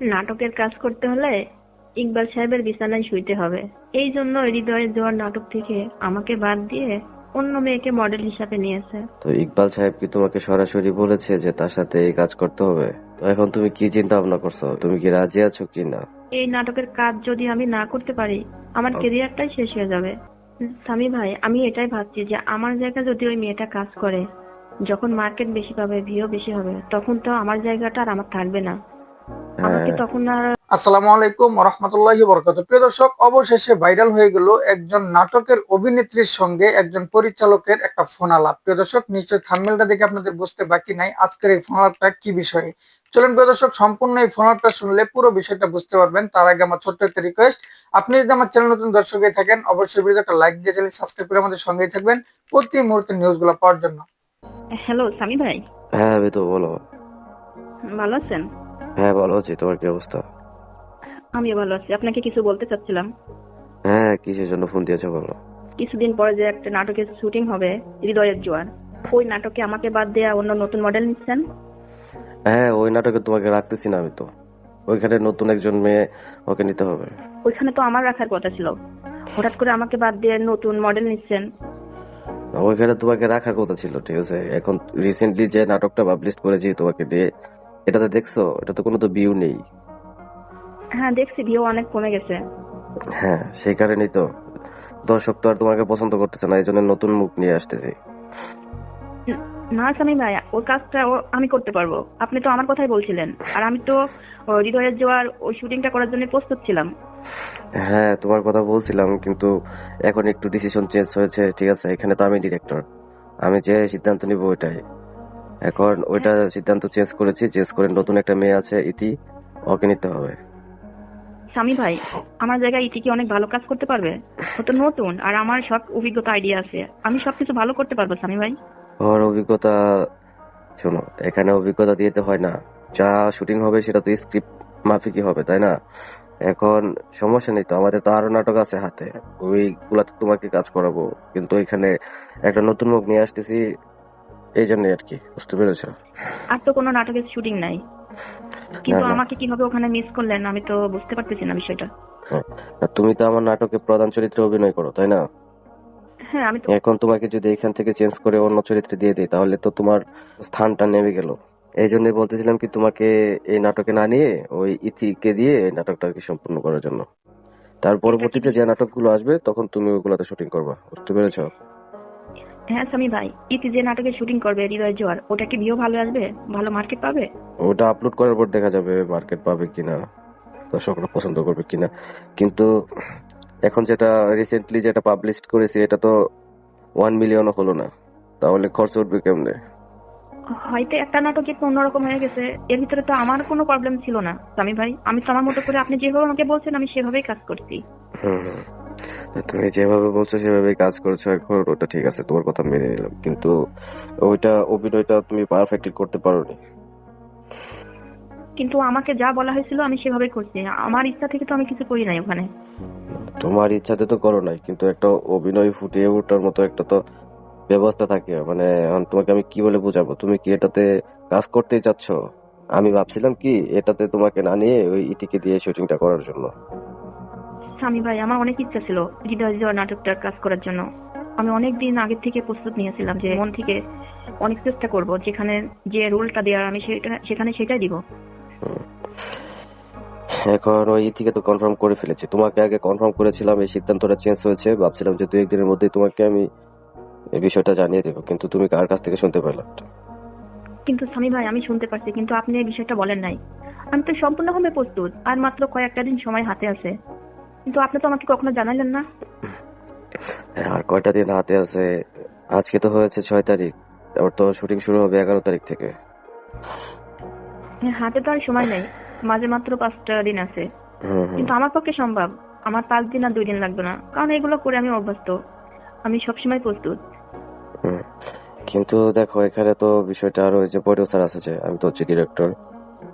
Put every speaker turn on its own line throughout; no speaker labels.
নাটকের কাজ করতে হলে ইকবাল সাহেবের বিছানায় শুইতে হবে। এই জন্য হৃদয়ের জোয়ার নাটক থেকে আমাকে বাদ দিয়ে অন্য মেয়েকে মডেল হিসাবে নিয়েছে।
তো ইকবাল সাহেব কি তোমাকে সরাসরি বলেছে যে তার সাথে এই কাজ করতে হবে? তো এখন তুমি কি চিন্তা ভাবনা করছ? তুমি কি রাজি আছো কি না?
এই নাটকের কাজ যদি আমি না করতে পারি আমার কেরিয়ারটাই শেষ হয়ে যাবে। স্বামী ভাই আমি এটাই ভাবছি যে আমার জায়গায় যদি ওই মেয়েটা কাজ করে যখন মার্কেট বেশি পাবে ভিও বেশি হবে তখন তো আমার জায়গাটা আর আমার থাকবে না। আমাকে
হ্যাঁ।
তখন আর
আসসালামু আলাইকুম রহমতুল্লাহি বরকত প্রিয় দর্শক অবশেষে ভাইরাল হয়ে গেল একজন নাটকের অভিনেত্রীর সঙ্গে একজন পরিচালকের একটা ফোন আলাপ প্রিয় দর্শক নিশ্চয়ই থাম্বেলটা দেখে আপনাদের বুঝতে বাকি নাই আজকের এই ফোন আলাপটা কি বিষয়ে? চলুন প্রিয় দর্শক সম্পূর্ণ এই ফোন আলাপটা শুনলে পুরো বিষয়টা বুঝতে পারবেন। তার আগে আমার ছোট্ট একটা রিকোয়েস্ট আপনি যদি আমার চ্যানেল নতুন দর্শক হয়ে থাকেন অবশ্যই ভিডিওতে একটা লাইক দিয়ে চ্যানেল সাবস্ক্রাইব করে আমাদের সঙ্গেই থাকবেন প্রতি মুহূর্তে নিউজগুলো পাওয়ার জন্য।
হ্যালো স্বামী ভাই।
হ্যাঁ তো বলো।
ভালো আছেন?
হ্যাঁ ভালো আছি। তোমার কি অবস্থা?
আমিও ভালো আছি। আপনাকে কিছু বলতে চাচ্ছিলাম।
হ্যাঁ কিসের জন্য ফোন দিয়েছ বলো?
কিছুদিন পরে যে একটা নাটকের শুটিং হবে হৃদয়ের জোয়ার। ওই নাটকে আমাকে বাদ দেয়া অন্য নতুন মডেল নিচ্ছেন?
হ্যাঁ ওই নাটকে তোমাকে রাখতেছি না আমি তো। ওইখানে নতুন একজন মেয়ে ওকে নিতে হবে।
ওইখানে তো আমার রাখার কথা ছিল। হঠাৎ করে আমাকে বাদ দিয়ে নতুন মডেল নিচ্ছেন?
ওইখানে তোমাকে রাখার কথা ছিল ঠিক আছে? এখন রিসেন্টলি যে নাটকটা পাবলিশ করেছি তোমাকে দিয়ে এটাতে দেখছ? এটা তো কোনো তো ভিউ নেই।
হ্যাঁ দেখছি ভিউ অনেক কমে গেছে।
হ্যাঁ সেই কারণেই তো। দর্শক তো আর তোমাকে পছন্দ করতেছে না এই জন্য নতুন মুখ নিয়ে আসতেছি।
না স্বামী ভাই ওর কাজটা আমি করতে পারব। আপনি তো আমার কথাই বলছিলেন। আর আমি তো হৃদয়ের জোয়ার ওই শুটিংটা করার জন্য প্রস্তুত ছিলাম।
হ্যাঁ তোমার কথা বলছিলাম কিন্তু এখন একটু ডিসিশন চেঞ্জ হয়েছে ঠিক আছে? এখানে তো আমি ডিরেক্টর আমি যে সিদ্ধান্ত নিব ওইটাই। এখন ওইটা সিদ্ধান্ত চেঞ্জ করেছি চেঞ্জ করে নতুন একটা মেয়ে আছে ইতি ওকে নিতে হবে।
স্বামী ভাই আমার জায়গায় ইটি কি অনেক ভালো কাজ করতে পারবে? ও তো নতুন আর আমার সব অভিজ্ঞতা আইডিয়া আছে। আমি সবকিছু ভালো করতে পারব স্বামী ভাই?
ওর অভিজ্ঞতা শোনো এখানে অভিজ্ঞতা দিতে হয় না। যা শুটিং হবে সেটা তো স্ক্রিপ্ট মাফিকই হবে তাই না? এখন সমস্যা নেই তো আমাদের তো আরও নাটক আছে হাতে। ওইগুলাতে তোমাকে কাজ করাবো। কিন্তু এখানে একটা নতুন মুখ নিয়ে আসতেছি এই জন্য আর কি বুঝতে পেরেছ?
আর তো কোনো নাটকের শুটিং নাই। কিন্তু
না, না।
আমাকে কীভাবে ওখানে মিস করলেন আমি তো বুঝতে পারতেছি না বিষয়টা।
আর তুমি তো আমার নাটকে প্রধান চরিত্রে অভিনয় করো তাই না?
হ্যাঁ আমি তো
এখন তোমাকে যদি এখান থেকে চেঞ্জ করে অন্য চরিত্রে দিয়ে দিই তাহলে তো তোমার স্থানটা নেমে গেল। এই জন্যই বলতেছিলাম কি তোমাকে এই নাটকে না নিয়ে ওই ইথিকে দিয়ে এই নাটকটা আর কি সম্পূর্ণ করার জন্য। তার পরবর্তীতে যে নাটকগুলো আসবে তখন তুমি ওগুলোতে শুটিং করবা বুঝতে পেরেছ?
হ্যাঁ স্বামী ভাই ইতি যে নাটকে শুটিং করবে হৃদয় জোয়ার ওটা কি ভিউ ভালো আসবে? ভালো মার্কেট পাবে?
ওটা আপলোড করার পর দেখা যাবে মার্কেট পাবে কিনা দর্শকরা পছন্দ করবে কিনা। কিন্তু এখন যেটা রিসেন্টলি যেটা পাবলিশ করেছি এটা তো ওয়ান মিলিয়নও হলো না। তাহলে খরচ উঠবে কেমনে?
হয়তো একটা নাটক একটু অন্যরকম হয়ে গেছে এর ভিতরে তো আমার কোনো প্রবলেম ছিল না। স্বামী ভাই আমি তো আমার মতো করে আপনি যেভাবে আমাকে বলছেন আমি সেভাবেই কাজ করছি।
তুমি যেভাবে বলছো সেভাবে কাজ করছ এখন ওটা ঠিক আছে তোমার কথা মেনে নিলাম। কিন্তু ওইটা অভিনয়টা তুমি পারফেক্টলি করতে পারোনি।
কিন্তু আমাকে যা বলা হয়েছিল আমি সেভাবেই করছি আমার ইচ্ছা থেকে তো আমি কিছু করি নাই ওখানে।
তোমার ইচ্ছাতে তো করো নাই কিন্তু একটা অভিনয় ফুটিয়ে ওঠার মতো একটা তো ব্যবস্থা থাকে। মানে তোমাকে আমি কি বলে বোঝাবো? তুমি কি এটাতে কাজ করতেই চাচ্ছ? আমি ভাবছিলাম কি এটাতে তোমাকে না নিয়ে ওই ইটিকে দিয়ে শুটিংটা করার জন্য।
স্বামী ভাই আমার অনেক ইচ্ছা ছিল হৃদয় নাটকটার কাজ করার জন্য। আমি অনেক দিন আগে থেকে প্রস্তুত নিয়েছিলাম যে মন থেকে অনেক চেষ্টা করব যেখানে যে রোলটা দেওয়ার আমি সেটা সেখানে সেটাই দিব।
এখন ওই থেকে তো কনফার্ম করে ফেলেছি। তোমাকে আগে কনফার্ম করেছিলাম এই সিদ্ধান্তটা চেঞ্জ হয়েছে। ভাবছিলাম যে দু একদিনের মধ্যেই তোমাকে আমি এই বিষয়টা জানিয়ে দেবো কিন্তু তুমি কার কাছ থেকে শুনতে পেলাম
কিন্তু স্বামী ভাই আমি শুনতে পাচ্ছি কিন্তু আপনি এই বিষয়টা বলেন নাই। আমি তো সম্পূর্ণভাবে প্রস্তুত আর মাত্র কয়েকটা দিন সময় হাতে আছে। কিন্তু আপনি তো আমাকে কখনো জানালেন না।
আর কয়টা দিন হাতে আছে? আজকে তো হয়েছে ছয় তারিখ। ওর তো শুটিং শুরু হবে এগারো তারিখ থেকে।
হ্যাঁ, হাতে তো আর সময় নেই। মাঝে মাত্র পাঁচটা দিন আছে। কিন্তু আমার পক্ষে সম্ভব। আমার পাঁচ দিন আর দুই দিন লাগবে না। কারণ এগুলো করে আমি অভ্যস্ত। আমি সবসময় প্রস্তুত।
কিন্তু দেখো এখানে তো বিষয়টা আরও ওই যে প্রডিউসার আছে যে আমি তো হচ্ছে ডিরেক্টর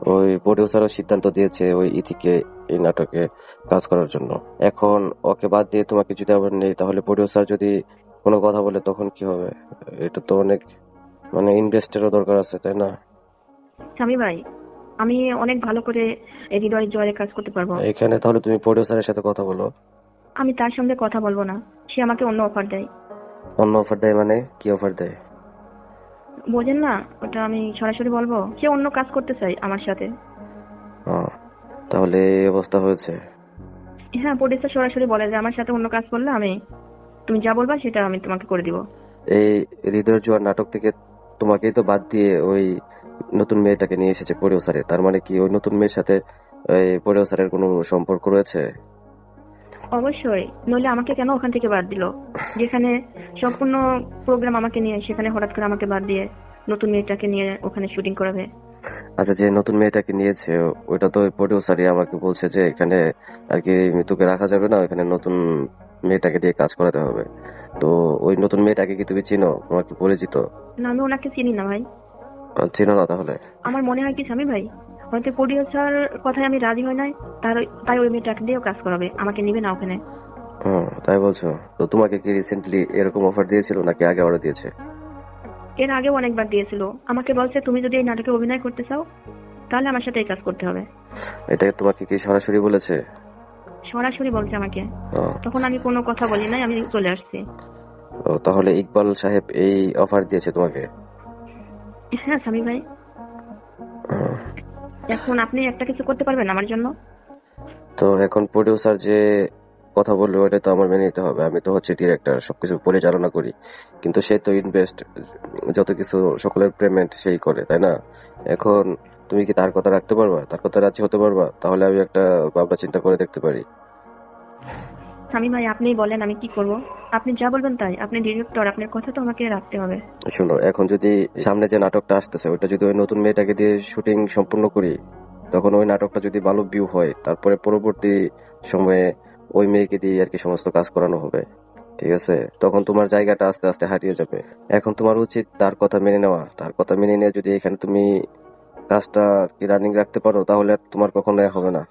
ওই প্রডিউসারও সিদ্ধান্ত দিয়েছে ওই ইথিকে এই নাটকে কাজ করার জন্য। এখন ওকে বাদ দিয়ে তোমাকে যদি আবার নেই তাহলে প্রডিউসার যদি কোনো কথা বলে তখন কি হবে? এটা তো অনেক মানে ইনভেস্টেরও দরকার আছে তাই না?
স্বামী ভাই আমি অনেক ভালো করে এই হৃদয়ের জয়ের কাজ করতে পারব।
এখানে তাহলে তুমি প্রডিউসারের সাথে কথা বলো।
আমি তার সঙ্গে কথা বলব না। সে আমাকে অন্য অফার দেয়।
অন্য অফার দেয় মানে? কি অফার দেয়?
বোঝেন না ওটা আমি সরাসরি বলব। সে অন্য কাজ করতে চাই আমার সাথে।
তাহলে এই অবস্থা হয়েছে।
হ্যাঁ প্রডিউসার সরাসরি বলে যে আমার সাথে অন্য কাজ করলে আমি তুমি যা বলবা সেটা আমি তোমাকে করে দিব।
এই হৃদয় জোয়ার নাটক থেকে তোমাকেই তো বাদ দিয়ে ওই নতুন মেয়েটাকে নিয়ে এসেছে প্রডিউসারে। তার মানে কি ওই নতুন মেয়ের সাথে ওই প্রডিউসারের কোনো সম্পর্ক রয়েছে?
অবশ্যই। নইলে আমাকে কেন ওখান থেকে বাদ দিল? যেখানে সম্পূর্ণ প্রোগ্রাম আমাকে নিয়ে সেখানে হঠাৎ করে আমাকে বাদ দিয়ে নতুন মেয়েটাকে নিয়ে ওখানে শুটিং করাবে।
আচ্ছা যে নতুন মেয়েটাকে নিয়েছে ওইটা তো প্রডিউসারই আমাকে বলছে যে এখানে আর কি তোকে রাখা যাবে না এখানে নতুন মেয়েটাকে দিয়ে কাজ করাতে হবে। তো ওই নতুন মেয়েটাকে কি তুমি চিনো? তোমার কি পরিচিত?
না আমি ওনাকে চিনি না ভাই।
চিনো না তাহলে?
আমার মনে হয় কি স্বামী ভাই? হয়তো প্রডিউসার কথায় আমি রাজি হই নাই। তার তাই ওই মেয়েটাকে দিয়েও কাজ করাবে। আমাকে নিবে না ওখানে।
তাই বলছো? তো তোমাকে কি রিসেন্টলি এরকম অফার দিয়েছিল নাকি আগে অর্ডার দিয়েছে?
এর আগেও অনেকবার দিয়েছিল। আমাকে বলছে তুমি যদি এই নাটকে অভিনয় করতে চাও তাহলে আমার সাথে এই কাজ করতে হবে।
এটা তোমাকে কি সরাসরি বলেছে?
সরাসরি বলছে আমাকে। তখন আমি কোনো কথা বলি নাই আমি চলে আসছি।
ও, তাহলে ইকবাল সাহেব এই অফার দিয়েছে তোমাকে?
হ্যাঁ স্বামী ভাই। এখন আপনি একটা কিছু করতে পারবেন আমার জন্য?
তো এখন প্রডিউসার যে কথা বলল ওটা তো আমার মেনে নিতে হবে। আমি তো হচ্ছে ডিরেক্টর সবকিছু পরিচালনা করি। কিন্তু সে তো ইনভেস্ট যত কিছু সকলের পেমেন্ট সেই করে, তাই না? এখন তুমি কি তার কথা রাখতে পারবা? তার কথা রাজি হতে পারবা? তাহলে আমি একটা ভাবনা চিন্তা করে দেখতে পারি।
স্বামী ভাই আপনিই বলেন আমি কি করব? আপনি যা বলবেন তাই। আপনি ডিরেক্টর আপনার কথা তো আমাকে রাখতে হবে।
শোনো, এখন যদি সামনে যে নাটকটা আসতেছে, ওইটা যদি ওই নতুন মেয়েটাকে দিয়ে শুটিং সম্পূর্ণ করি, তখন ওই নাটকটা যদি ভালো ভিউ হয়, তারপরে পরবর্তী সময়ে ওই মেয়েকে দিয়ে আর কি সমস্ত কাজ করানো হবে। ঠিক আছে? তখন তোমার জায়গাটা আস্তে আস্তে হারিয়ে যাবে। এখন তোমার উচিত তার কথা মেনে নেওয়া। তার কথা মেনে নিয়ে যদি এখানে তুমি কাজটা কি রানিং রাখতে পারো, তাহলে তোমার কখনো হবে না।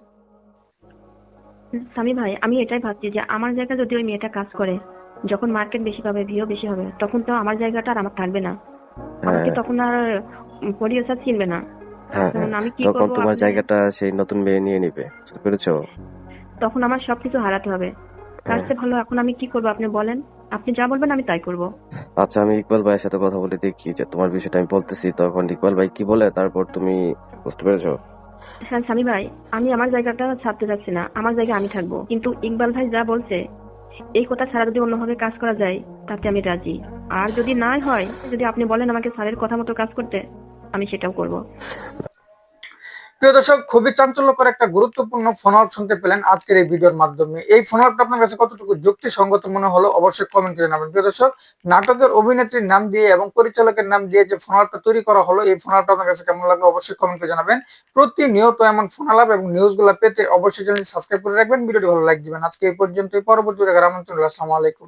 স্বামী ভাই আমি এটাই ভাবছি যে আমার জায়গায় যদি ওই মেয়েটা কাজ করে যখন মার্কেট বেশি পাবে ভিও বেশি হবে তখন তো আমার জায়গাটা আর আমার থাকবে না। আমাকে
হ্যাঁ
তখন আর প্রডিউসার চিনবে না।
হ্যাঁ
তখন আমি কি
তখন
করব
তোমার জায়গাটা সেই নতুন মেয়ে নিয়ে নিবে বুঝতে পেরেছ?
তখন আমার সবকিছু হারাতে হবে। তার চেয়ে ভালো এখন আমি কি করব আপনি বলেন। আপনি যা বলবেন আমি তাই করব।
আচ্ছা আমি ইকবাল ভাইয়ের সাথে কথা বলে দেখি যে তোমার বিষয়টা আমি বলতেছি তখন ইকবাল ভাই কি বলে তারপর তুমি বুঝতে পেরেছ?
হ্যাঁ স্বামী ভাই, আমি আমার জায়গাটা ছাড়তে যাচ্ছি না। আমার জায়গায় আমি থাকব। কিন্তু ইকবাল ভাই যা বলছে, এই কথা ছাড়া যদি অন্যভাবে কাজ করা যায়, তাতে আমি রাজি। আর যদি নাই হয়, যদি আপনি বলেন আমাকে স্যারের কথা মতো কাজ করতে, আমি সেটাও করব।
প্রিয় দর্শক, খুবই চাঞ্চল্যকর একটা গুরুত্বপূর্ণ ফোন আউট শুনতে পেলেন আজকের এই ভিডিওর মাধ্যমে। এই ফোন আউটটা আপনার কাছে কতটুকু যুক্তিসঙ্গত মনে হলো অবশ্যই কমেন্ট করে জানাবেন। প্রিয় দর্শক, নাটকের অভিনেত্রীর নাম দিয়ে এবং পরিচালকের নাম দিয়ে যে ফোন আউটটা তৈরি করা হলো, এই ফোন আউটটা আপনার কাছে কেমন লাগল অবশ্যই কমেন্ট করে জানাবেন। প্রতিনিয়ত এমন ফোন আলাপ এবং নিউজগুলো পেতে অবশ্যই চ্যানেলটি সাবস্ক্রাইব করে রাখবেন। ভিডিওটি ভালো লাইক দিবেন। আজকে এই পর্যন্তই। পরবর্তী আমন্ত্রণ। আসসালামু আলাইকুম।